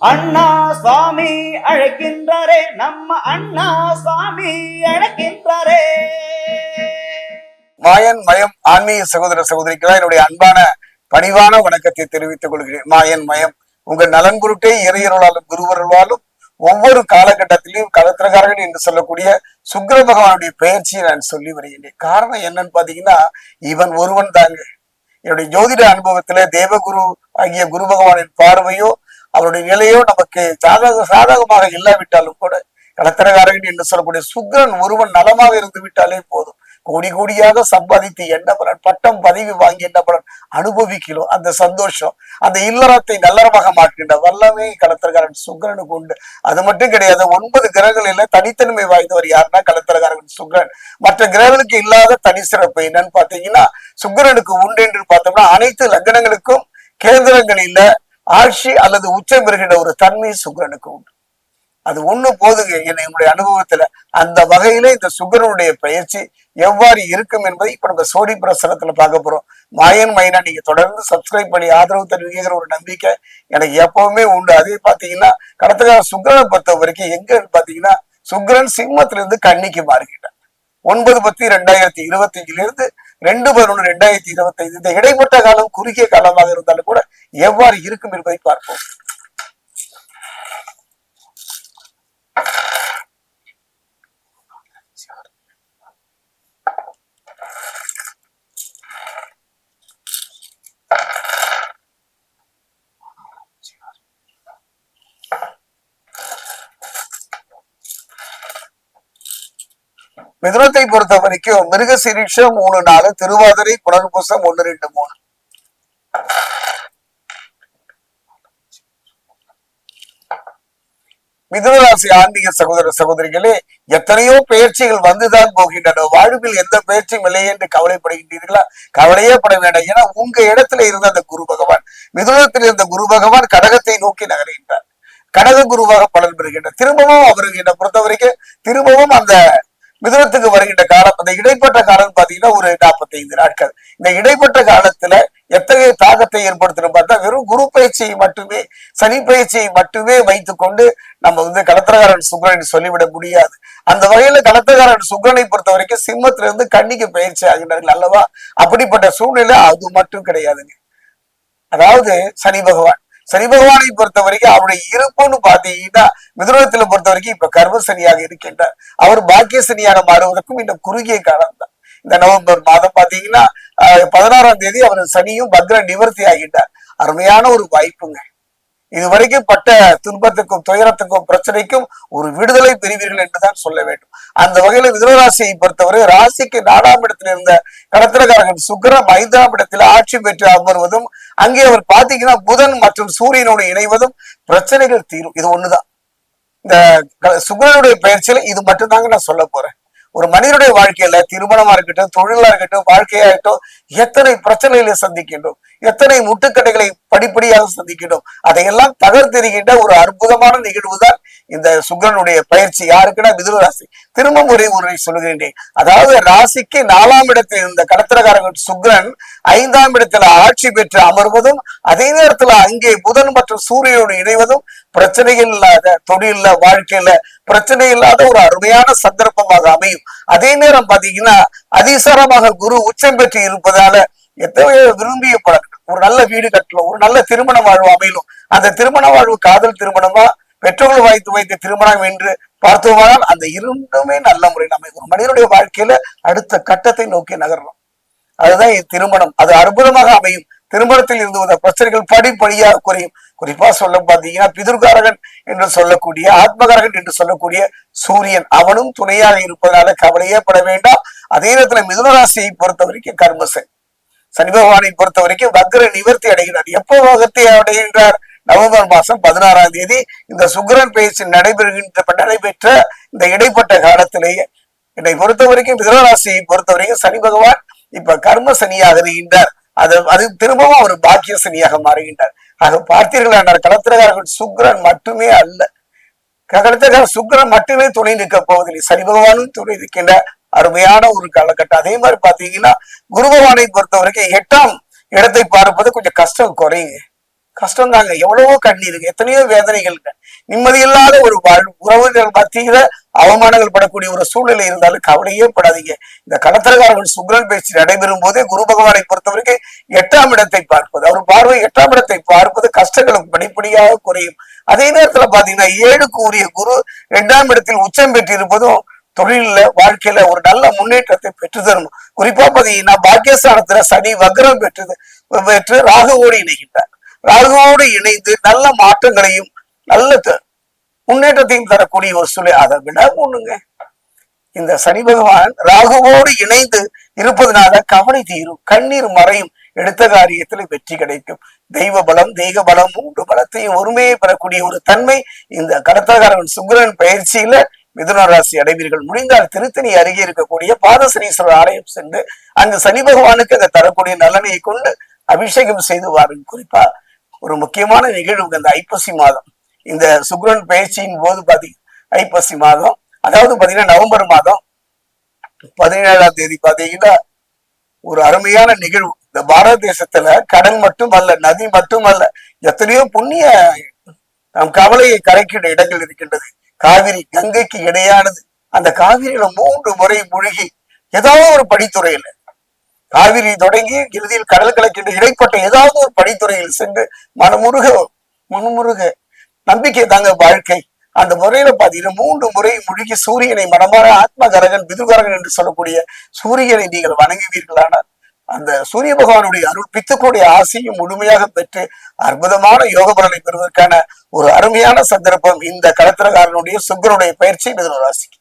அண்ணா சுவாமி அழைக்கின்றாரே நம்ம அண்ணா சுவாமி அழைக்கின்றாரே. மாயன் மயம் ஆன்மீக சகோதர சகோதரிக்கெல்லாம் என்னுடைய அன்பான பணிவான வணக்கத்தை தெரிவித்துக் கொள்கிறேன். மாயன் மயம் உங்க நலன் குருட்டே இறையருளாலும் குருவருளாலும் ஒவ்வொரு காலகட்டத்திலையும் கலத்திரகாரர்கள் என்று சொல்லக்கூடிய சுக்கர பகவானுடைய பெயர்ச்சியை நான் சொல்லி வருகின்றேன். காரணம் என்னன்னு பாத்தீங்கன்னா இவன் ஒருவன் தாங்க. என்னுடைய ஜோதிட அனுபவத்துல தேவகுரு ஆகிய குரு பகவானின் பார்வையோ அவருடைய நிலையோ நமக்கு சாதக சாதகமாக இல்லாவிட்டாலும் கூட கலத்திரகாரகன் என்று சொல்லக்கூடிய சுக்ரன் ஒருவன் நலமாக இருந்து விட்டாலே போதும். கோடி கோடியாக சம்பாதித்து என்ன பலன்? பட்டம் பதவி வாங்கி என்ன பலன்? அனுபவிக்கிறோம். அந்த சந்தோஷம் அந்த இல்லறத்தை நல்லறமாக மாற்றுகின்ற வல்லமே கலத்திரகாரன் சுக்கிரனுக்கு உண்டு. அது மட்டும் கிடையாது ஒன்பது கிரகங்களில தனித்தன்மை வாய்ந்தவர் யாருன்னா கலத்திரகாரன் சுக்கிரன் மற்ற கிரகங்களுக்கு இல்லாத தனி சிறப்பு என்னன்னு பாத்தீங்கன்னா சுக்கிரனுக்கு உண்டு என்று பார்த்தோம்னா அனைத்து லக்னங்களுக்கும் கேந்திரங்களில ஆட்சி அல்லது உச்சம் பெறுகின்ற ஒரு தன்மை சுக்கிரனுக்கு உண்டு. அது ஒண்ணு போதுங்க. என்ன என்னுடைய அனுபவத்துல அந்த வகையில இந்த சுக்கரனுடைய பயிற்சி எவ்வாறு இருக்கும் என்பதை இப்ப நம்ம சோடி பிரசனத்துல பார்க்க போறோம். மாயன் மயனா நீங்க தொடர்ந்து சப்ஸ்கிரைப் பண்ணி ஆதரவு தருவீங்கிற ஒரு நம்பிக்கை எனக்கு எப்பவுமே உண்டு. அதே பாத்தீங்கன்னா கடத்தக்கார சுக்கரனை பொறுத்த வரைக்கும் எங்கன்னு பாத்தீங்கன்னா சுக்கரன் சிம்மத்திலிருந்து கண்ணிக்கு கன்னிக்கு ஒன்பது பத்து ரெண்டாயிரத்தி இருபத்தி அஞ்சிலிருந்து ரெண்டு பதினொன்று ரெண்டாயிரத்தி இருபத்தி ஐந்து இந்த இடைப்பட்ட காலம் குறுகிய காலமாக இருந்தாலும் கூட எவ்வாறு இருக்கும் என்பதை பார்ப்போம். மிதுனத்தை பொறுத்த வரைக்கும் மிருக சிரீஷம் மூணு நாலு திருவாதிரை புனர்பூசம் ஒன்னு ரெண்டு மூணு. மிதுனராசி ஆன்மீக சகோதர சகோதரிகளே எத்தனையோ பயிற்சிகள் வந்துதான் போகின்றன. வாழ்வில் எந்த பயிற்சியும் இல்லை என்று கவலைப்படுகின்றீர்களா? கவலையே பட வேண்டாம். ஏன்னா உங்க இடத்துல இருந்த அந்த குரு பகவான் மிதுனத்தில் இருந்த குரு பகவான் கடகத்தை நோக்கி நகர்கின்றார். கடக குருவாக பலன் பெறுகின்றார். திரும்பவும் அவருக்கு என்னை பொறுத்த வரைக்கும் திரும்பவும் அந்த மிதுனத்துக்கு வருகின்ற காலம் அந்த இடைப்பட்ட காலம் பாத்தீங்கன்னா ஒரு நாற்பத்தைந்து நாட்கள். இந்த இடைப்பட்ட காலத்துல எத்தகைய தாக்கத்தை ஏற்படுத்தணும் பார்த்தா வெறும் குரு பயிற்சியை மட்டுமே சனி பயிற்சியை மட்டுமே வைத்துக்கொண்டு நம்ம வந்து கடத்திரகாரன் சுக்கரன் சொல்லிவிட முடியாது. அந்த வகையில கடத்திரகாரன் சுக்கரனை பொறுத்த வரைக்கும் சிம்மத்துல இருந்து கன்னிக்கு பயிற்சி ஆகின்றார்கள் அல்லவா? அப்படிப்பட்ட சூழ்நிலை அது மட்டும் கிடையாதுங்க. அதாவது சனி பகவான். சனி பகவானை பொறுத்த வரைக்கும் அவருடைய இருப்புன்னு பாத்தீங்கன்னா மிதுனத்துல பொறுத்த வரைக்கும் இப்ப கர்ம சனியாக இருக்கின்றார். அவர் பாக்கிய சனியாக மாறுவதற்கும் இந்த குறுகிய காலம் தான் இந்த நவம்பர் மாதம் பாத்தீங்கன்னா ஆஹ், பதினாறாம் தேதி அவர் சனியும் பத்ர நிவர்த்தி ஆகிட்டார் அருமையான ஒரு வாய்ப்புங்க. இதுவரைக்கும் பட்ட துன்பத்துக்கும் துயரத்துக்கும் பிரச்சனைக்கும் ஒரு விடுதலை பெறுவீர்கள் என்றுதான் சொல்ல வேண்டும். அந்த வகையில மிதனராசியை பொறுத்தவரை ராசிக்கு நாலாம் இடத்தில் இருந்த கடத்திரக்காரர்கள் சுக்கரம் ஐந்தாம் இடத்துல ஆட்சி பெற்று அமர்வதும் அங்கே அவர் பாத்தீங்கன்னா புதன் மற்றும் சூரியனோடு இணைவதும் பிரச்சனைகள் தீரும். இது ஒண்ணுதான். இந்த சுக்கரனுடைய பயிற்சியில இது மட்டும்தாங்க நான் சொல்ல போறேன். ஒரு மனிதனுடைய வாழ்க்கையில திருமணமா இருக்கட்டும் தொழிலா இருக்கட்டும் வாழ்க்கையா இருக்கட்டும் எத்தனை பிரச்சனைகளை சந்திக்கின்றோம். எத்தனை முட்டுக்கட்டைகளை படிப்படியாக சந்திக்கின்றோம் அதையெல்லாம் தகர்த்தெறிகின்ற ஒரு அற்புதமான நிகழ்வு தான் இந்த சுக்கரனுடைய பயிற்சி. யாருக்குன்னா மிதுன ராசி. திரும்ப முறை ஒன்றை சொல்லுகின்றேன். அதாவது ராசிக்கு நாலாம் இடத்தில் இருந்த கடத்திரகாரன் சுக்கிரன் ஐந்தாம் இடத்துல ஆட்சி பெற்று அமர்வதும் அதே நேரத்துல அங்கே புதன் மற்றும் சூரியனோடு இணைவதும் பிரச்சனைகள் இல்லாத தொழில்ல வாழ்க்கையில பிரச்சனை இல்லாத ஒரு அருமையான சந்தர்ப்பமாக அமையும். அதே நேரம் பாத்தீங்கன்னா அதிசாரமாக குரு உச்சம் பெற்று இருப்பதால எத்தனையோ விரும்பிய பலன். ஒரு நல்ல வீடு கட்டலாம் ஒரு நல்ல திருமண வாழ்வு அமையலும் அந்த திருமண வாழ்வு காதல் திருமணமா பெற்றோர்கள் வாய்த்து வைத்த திருமணம் என்று பார்த்தோமானால் அந்த இரண்டுமே நல்ல முறையில் அமையும் ஒரு மனிதனுடைய வாழ்க்கையில அடுத்த கட்டத்தை நோக்கி நகரணும். அதுதான் திருமணம். அது அற்புதமாக அமையும். திருமணத்தில் இருந்து வந்த பிரச்சனைகள் படிப்படியாக குறையும். குறிப்பா சொல்ல பார்த்தீங்கன்னா பிதுர்காரகன் என்று சொல்லக்கூடிய ஆத்மகாரகன் என்று சொல்லக்கூடிய சூரியன். அவனும் துணையாக இருப்பதனால கவலையே பட வேண்டாம். அதே நேரத்துல மிதுனராசியை பொறுத்த வரைக்கும் கர்மசன் சனி பகவானை பொறுத்த வரைக்கும் வக்ர நிவர்த்தி அடைகிறார். எப்போ வகத்தை அடைகின்றார்? நவம்பர் மாசம் பதினாறாம் தேதி. இந்த சுக்கிரன் பேச்சு நடைபெறுகின்ற நடைபெற்ற இந்த இடைப்பட்ட காலத்திலேயே என்னை பொறுத்த வரைக்கும் மிதனராசியை பொறுத்த வரைக்கும் சனி பகவான் இப்ப கர்ம சனியாக இருக்கின்றார். அது அது திரும்பவும் அவர் பாக்கிய சனியாக மாறுகின்றார். ஆக பார்த்தீர்களானார் களத்திரகாரர்கள் சுக்ரன் மட்டுமே அல்ல. கடத்தக்கார சுக்கிரன் மட்டுமே துணை நிற்க போவதில்லை. சனி பகவானும் துணை நிற்கின்றார். அருமையான ஒரு காலகட்டம். அதே மாதிரி பாத்தீங்கன்னா குருபவானை பொறுத்த வரைக்கும் எட்டாம் இடத்தை பார்ப்பது கொஞ்சம் கஷ்டம் குறையுங்க. கஷ்டம் தாங்க. எவ்வளவோ கண்ணீருங்க எத்தனையோ வேதனைகள் நிம்மதியில்லாத ஒரு வாழ்வு உறவுகள் மத்தியில அவமானங்கள் படக்கூடிய ஒரு சூழ்நிலை இருந்தாலும் கவலையே படாதீங்க. இந்த கலத்திரகாரர்கள் சுக்ரன் பேச்சு நடைபெறும் போதே குரு பகவானை பொறுத்தவரைக்கும் எட்டாம் இடத்தை பார்ப்பது அவர் பார்வை எட்டாம் இடத்தை பார்ப்பது கஷ்டங்களும் படிப்படியாக குறையும். அதே நேரத்துல பாத்தீங்கன்னா ஏழுக்கு உரிய குரு இரண்டாம் இடத்தில் உச்சம் பெற்றிருப்பதும் தொழில வாழ்க்கையில ஒரு நல்ல முன்னேற்றத்தை பெற்று தரணும். குறிப்பா பாத்தீங்கன்னா பாக்கியஸ்தானத்துல சனி வக்ரம் பெற்றது பெற்று ராகுவோடு இணைகின்றார். ராகுவோடு இணைந்து நல்ல மாற்றங்களையும் நல்ல த- முன்னேற்றத்தையும் தரக்கூடிய ஒரு சூழல் அதை விட ஒண்ணுங்க இந்த சனி பகவான் ராகுவோடு இணைந்து இருப்பதனால கவலை தீரும் கண்ணீர் மறையும். எடுத்த காரியத்துல வெற்றி கிடைக்கும். தெய்வ பலம் தெய்வ பலம் மூன்று பலத்தையும் ஒருமையை பெறக்கூடிய ஒரு தன்மை இந்த கடத்தகாரன் சுக்கரன் பயிற்சியில மிதுன ராசி அடைவீர்கள். முடிந்தால் திருத்தணி அருகே இருக்கக்கூடிய பாதசனீஸ்வரர் ஆலயம் சென்று அங்கு சனி பகவானுக்கு அங்க தரக்கூடிய நலனையை கொண்டு அபிஷேகம் செய்து வாருங்கள். குறிப்பா ஒரு முக்கியமான நிகழ்வு இந்த ஐப்பசி மாதம். இந்த சுக்ரன் பயிற்சியின் போது பாத்தீங்க ஐப்பசி மாதம். அதாவது பாத்தீங்கன்னா நவம்பர் மாதம் பதினேழாம் தேதி பாத்தீங்கன்னா ஒரு அருமையான நிகழ்வு. இந்த பாரத தேசத்துல கடல் மட்டுமல்ல நதி மட்டுமல்ல எத்தனையோ புண்ணிய நம் கவலையை கரைக்கின்ற இடங்கள் இருக்கின்றது. காவிரி கங்கைக்கு இடையானது. அந்த காவிரியில மூன்று முறை மூழ்கி ஏதாவது ஒரு படித்துறையில காவிரி தொடங்கி இறுதியில் கடல் கலக்கின்ற இடைப்பட்ட ஏதாவது ஒரு படித்துறையில் சென்று மனமுருக மனமுருக நம்பிக்கை தாங்க வாழ்க்கை. அந்த முறையில பாத்தீங்கன்னா மூன்று முறை முழுகி சூரியனை மனமாற ஆத்மகரகன் பிதுகரகன் என்று சொல்லக்கூடிய சூரியனை நீங்கள் வணங்குவீர்களானால் அந்த சூரிய பகவானுடைய அருள் பித்துக்களுடைய ஆசையும் முழுமையாக பெற்று அற்புதமான யோக பலனை பெறுவதற்கான ஒரு அருமையான சந்தர்ப்பம் இந்த கடத்திரக்காரனுடைய சுக்கரனுடைய பயிற்சி மிதுன ராசிக்கு